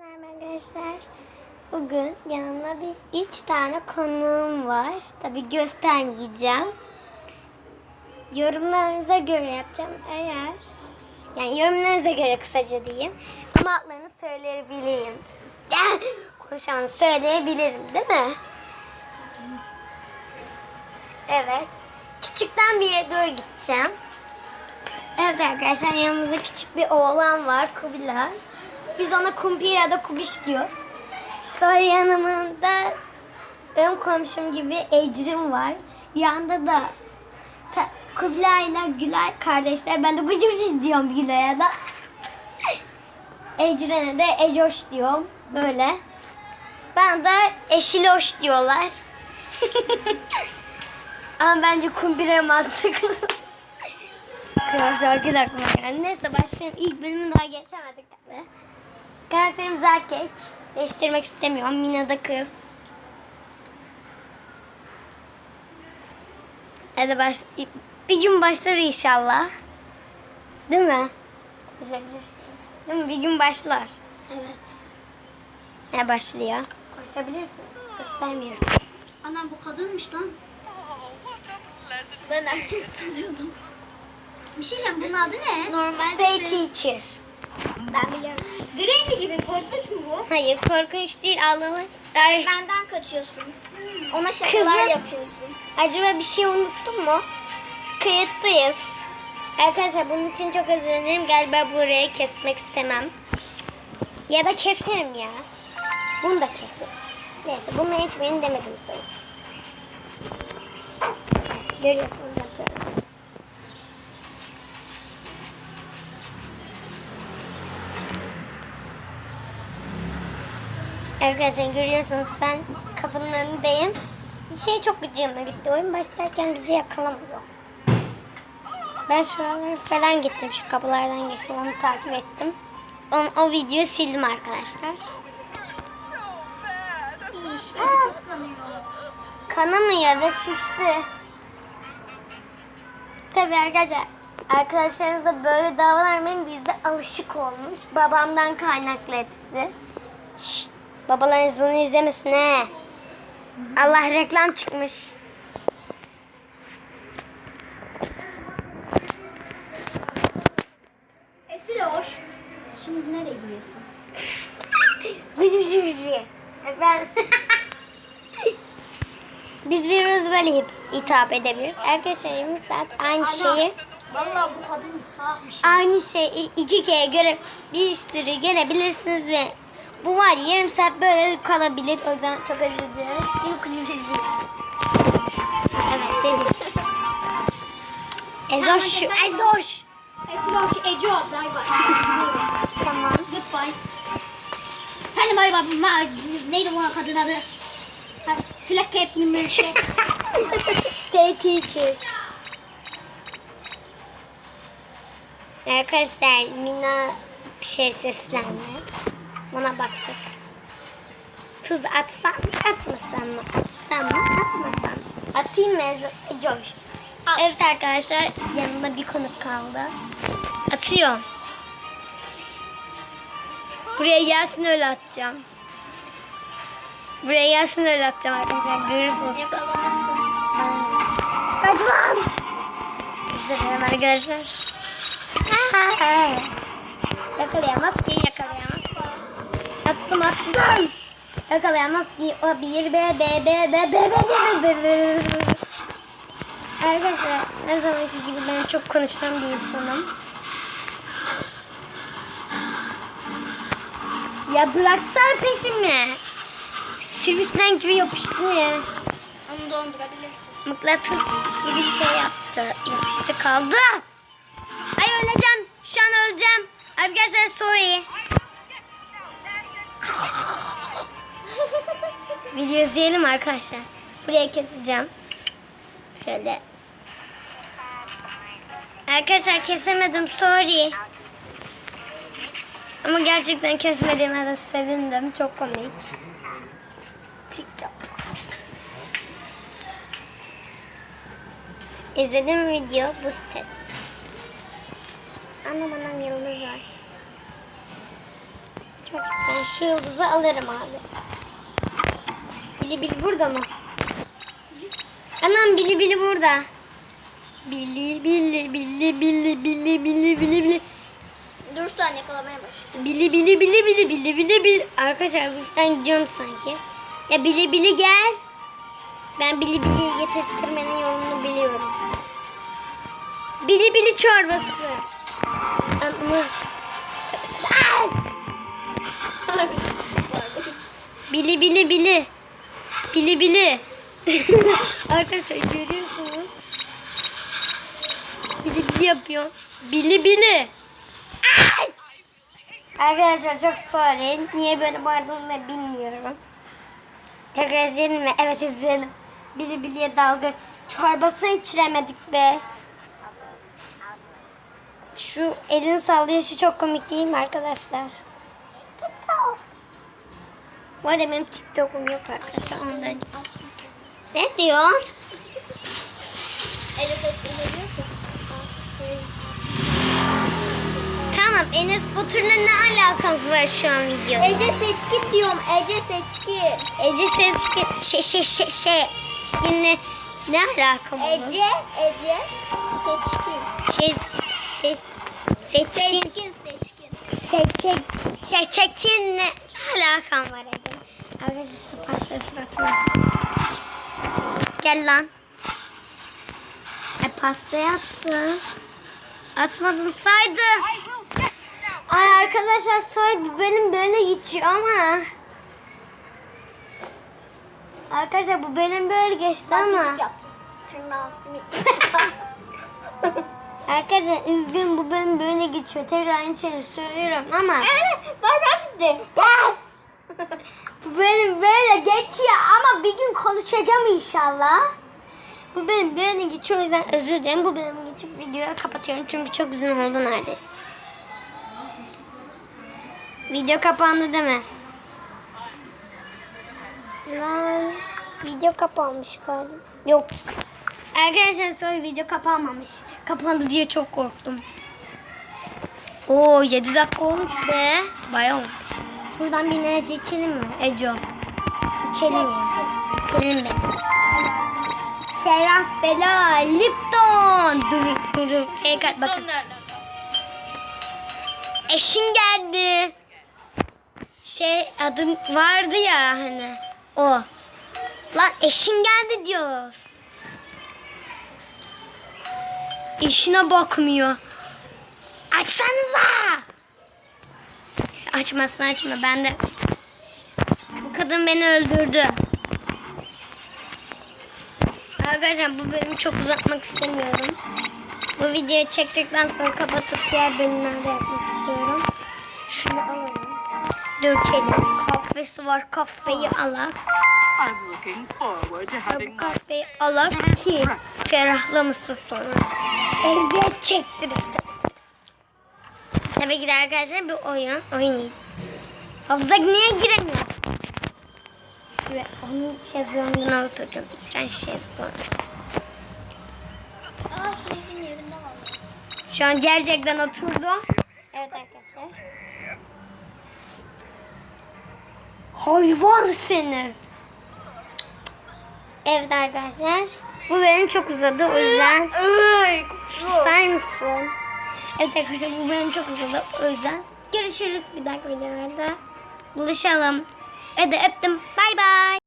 Merhaba arkadaşlar. Bugün yanımda biz üç tane konuğum var. Tabi göstermeyeceğim. Yorumlarınıza göre yapacağım. Eğer yani yorumlarınıza göre kısaca diyeyim. Ama adlarını söyleyebileyim. Konuşanı söyleyebilirim değil mi? Evet. Küçükten bir yere doğru gideceğim. Evet arkadaşlar yanımızda küçük bir oğlan var Kubilay. Biz ona kumpir ya da kubiş diyoruz. Sonra yanımda ön komşum gibi Ecrin var. Yanında da ta, Kubilay ile Gülay kardeşler. Ben de gıcı diyorum Gülay'a da. Ecrin'e de Ecoş diyorum. Böyle. Ben de Eşiloş diyorlar. Ama bence kumpire mantıklı. Arkadaşlar aklıma geldi. Neyse başlayalım. İlk bölümü daha geçemedik tabi. Karakterimiz erkek. Değiştirmek istemiyorum. Mina da kız. Hadi baş... Bir gün başlar inşallah. Değil mi? Konuşabilirsiniz. Değil mi? Bir gün başlar. Evet. Ne başlıyor? Konuşabilirsiniz. Göstermiyorum. Anam bu kadınmış lan. Ben erkek sanıyordum. Bir şey diyeceğim bunun adı ne? Normal Stay teacher. Ben biliyorum. Granny gibi korkunç mu bu? Hayır korkunç değil. Allah'ım. Ay. Benden kaçıyorsun. Ona şakalar Kızım. yapıyorsun. Acaba bir şey unuttun mu? Kayıttayız. Arkadaşlar bunun için çok özür dilerim. Galiba burayı kesmek istemem. Ya da keserim ya. Bunu da kesin. Neyse bunu hiçbirini demedim sana. Görüyorsunuz Arkadaşlar görüyorsunuz ben kapının önündeyim. Bir şey çok gıcığıma gitti. Oyun başlarken bizi yakalamıyor. Ben şuralara falan gittim. Şu kapılardan geçtim. Onu takip ettim. O, o videoyu sildim arkadaşlar. çok kanıyor. Kanamıyor ve şişti. Tabii arkadaşlar arkadaşlarınızla böyle davranmayın bizde alışık olmuş. Babamdan kaynaklı hepsi. Şşt, babalarınız bunu izlemesin he. Allah reklam çıkmış. Esil hoş. Şimdi nereye gidiyorsun? Gıcı gıcı gıcı. Ben... Biz birbirimizi böyle hitap edebiliriz. Arkadaşlar 20 saat aynı şeyi Vallahi bu kadın salakmış. aynı şeyi iki kere göre bir sürü görebilirsiniz ve bu var ya, yarım saat böyle kalabilir. O yüzden çok özür dilerim. İlk ucu Evet dedim. Ezoş, ezoş. Hoş. Eco. Bay bay. Tamam. Goodbye. Sen de bay bay. Ma- Neydi bu kadın adı? Silah kep mi şey? Stay teacher. Arkadaşlar Mina bir şey seslendi. Ona baktık. Tuz atsam mı atmasam mı? Atsam mı atmasam mı? Atayım mı Ezo- Coş? Evet arkadaşlar yanında bir konuk kaldı. Atıyorum. Buraya gelsin öyle atacağım. Buraya gelsin öyle atacağım arkadaşlar. Görürsünüz. Yakalanırsın. Kaç lan? Dilerim arkadaşlar. yakalayamaz ki. Attım. Yakalayamaz ki o bir be be be be be be be be be Arkadaşlar her zamanki gibi ben çok konuşan bir insanım. Ya bıraksana peşimi. Sivrisinek gibi yapıştın ya. Onu dondurabilirsin. mıknatıs gibi şey yaptı. Yapıştı kaldı. Ay öleceğim. Şu an öleceğim. Arkadaşlar sorry. Video izleyelim arkadaşlar. Buraya keseceğim. Şöyle. Arkadaşlar kesemedim sorry. Ama gerçekten kesmediğime de sevindim. Çok komik. TikTok. İzlediğim video bu site. Anam anam yıldız var. Ben şu yıldızı alırım abi. Bili bili burada mı? Anam bili bili burada. Bili bili bili bili bili bili bili bili. Dur an yakalamaya başladım. Bili bili bili bili bili bili bili. Arkadaşlar hafiften gidiyorum sanki. Ya bili bili gel. Ben bili bili getirtmenin yolunu biliyorum. Bili bili çorbası. Ama... Bili bili bili. Bili bili. Arkadaşlar görüyorsunuz. Bili bili yapıyor. Bili bili. Ay! Arkadaşlar çok sorry. Niye böyle bağırdığımı da bilmiyorum. Tekrar izleyelim mi? Evet izleyelim. Bili biliye dalga. Çorbası içiremedik be. Şu elini sallayışı çok komik değil mi arkadaşlar? Bu arada benim TikTok'um yok arkadaşlar. Ondan. Ne diyor? Duyabiliyorsun. Tamam Enes Batur'la ne alakası var şu an videoda? Ece seçkin diyorum. Ece seçkin. Ece Seçkin şey şey şey şey Seçkin'le ne alaka bu? Ece, Ece seçkin. şey şey Seçkin Seçkin, seçkin. Seçkin Seçkin ne alakam var Gel lan. E pastayı attı. Atmadım saydı. Ay arkadaşlar saydı benim böyle geçiyor ama. Arkadaşlar bu benim böyle geçti ama. Taklit yaptım. Tırnağım. Arkadaşlar üzgün bu benim böyle geçiyor. Tekrar aynı şeyi söylüyorum ama. Var ben de. bu böyle geçiyor ama bir gün konuşacağım inşallah. Bu benim böyle geçiyor o yüzden özür dilerim. Bu benim geçip videoyu kapatıyorum çünkü çok uzun oldu nerede. Video kapandı değil mi? Lan video kapanmış galiba. Yok. Arkadaşlar sonra video kapanmamış. Kapandı diye çok korktum. Oo 7 dakika olmuş be. Bayağı olmuş. Şuradan bir enerji içelim mi Eco? İçelim ya. İçelim be. Ferah Fela Lipton. Dur dur dur. Fake at bakın. Eşin geldi. Şey adın vardı ya hani. O. Lan eşin geldi diyoruz. Eşine bakmıyor. Açsanıza. Açmasın açma. Ben de bu kadın beni öldürdü. Arkadaşlar bu bölümü çok uzatmak istemiyorum. Bu videoyu çektikten sonra kapatıp diğer bölümlerde yapmak istiyorum. Şunu alalım. Dökelim. Kahvesi var. Kahveyi alak. Kahveyi alak ki ferahlamasın sonra. Eziyet çektirir. Tabii ki de arkadaşlar bir oyun. İyi. Havuza niye giremiyor? Şuraya onun şezlonguna oturacağım. İğrenç şezlong. Şu an gerçekten oturdum. Evet arkadaşlar. Hayvan seni. Evet arkadaşlar. Bu benim çok uzadı o yüzden. Susar mısın? Evet arkadaşlar bu benim çok uzadı. O yüzden görüşürüz bir dahaki videolarda. Buluşalım. Hadi öptüm. Bay bay.